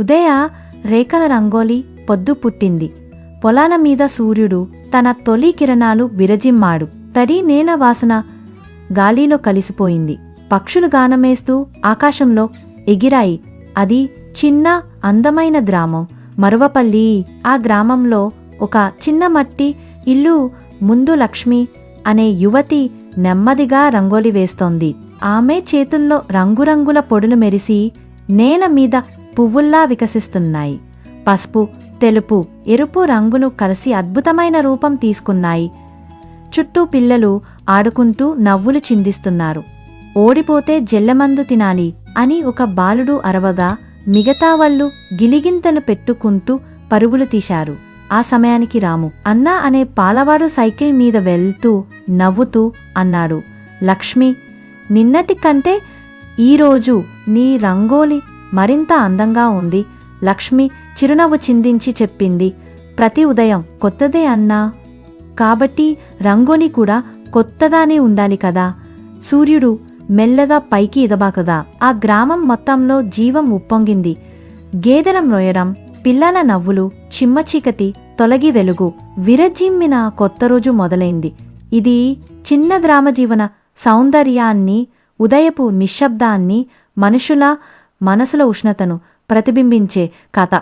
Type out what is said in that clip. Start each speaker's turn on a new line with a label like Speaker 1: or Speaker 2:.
Speaker 1: ఉదయ రేఖల రంగోలి పొద్దు పుట్టింది. పొలాల మీద సూర్యుడు తన తొలి కిరణాలు విరజిమ్మాడు. తడి నేల వాసన గాలిలో కలిసిపోయింది. పక్షులు గానమేస్తూ ఆకాశంలో ఎగిరాయి. అది చిన్న అందమైన గ్రామం. మరువపల్లి ఆ గ్రామంలో ఒక చిన్న మట్టి ఇల్లు ముందు లక్ష్మి అనే యువతి నెమ్మదిగా రంగోలి వేస్తోంది. ఆమె చేతుల్లో రంగురంగుల పొడులు మెరిసి నేల మీద పువ్వుల్లా వికసిస్తున్నాయి. పసుపు తెలుపు ఎరుపు రంగులు కలిసి అద్భుతమైన రూపం తీసుకున్నాయి. చుట్టూ పిల్లలు ఆడుకుంటూ నవ్వులు చిందిస్తున్నారు. ఓడిపోతే జెల్లమందు తినాలి అని ఒక బాలుడు అరవగా మిగతా వాళ్ళు గిలిగింతలు పెట్టుకుంటూ పరుగులు తీశారు. ఆ సమయానికి రాము అన్నా అనే పాలవాడు సైకిల్ మీద వెళ్తూ నవ్వుతూ అన్నాడు లక్ష్మి నిన్నటి కంటే ఈరోజు నీ రంగోలి మరింత అందంగా ఉంది. లక్ష్మి చిరునవ్వు చిందించి చెప్పింది. ప్రతి ఉదయం కొత్తదే అన్నా? కాబట్టి రంగోలి కూడా కొత్తదానే ఉండాలి కదా. సూర్యుడు మెల్లగా పైకి ఎదబాకదా? ఆ గ్రామం మొత్తంలో జీవం ఉప్పొంగింది. గేదెల మ్రోయడం పిల్లల నవ్వులు చిమ్మ చీకటి తొలగి వెలుగు విరజిమ్మిన కొత్త రోజు మొదలైంది. ఇది చిన్న గ్రామ జీవన సౌందర్యాన్ని ఉదయపు నిశ్శబ్దాన్ని మనుషుల మనసుల ఉష్ణతను ప్రతిబింబించే కథ.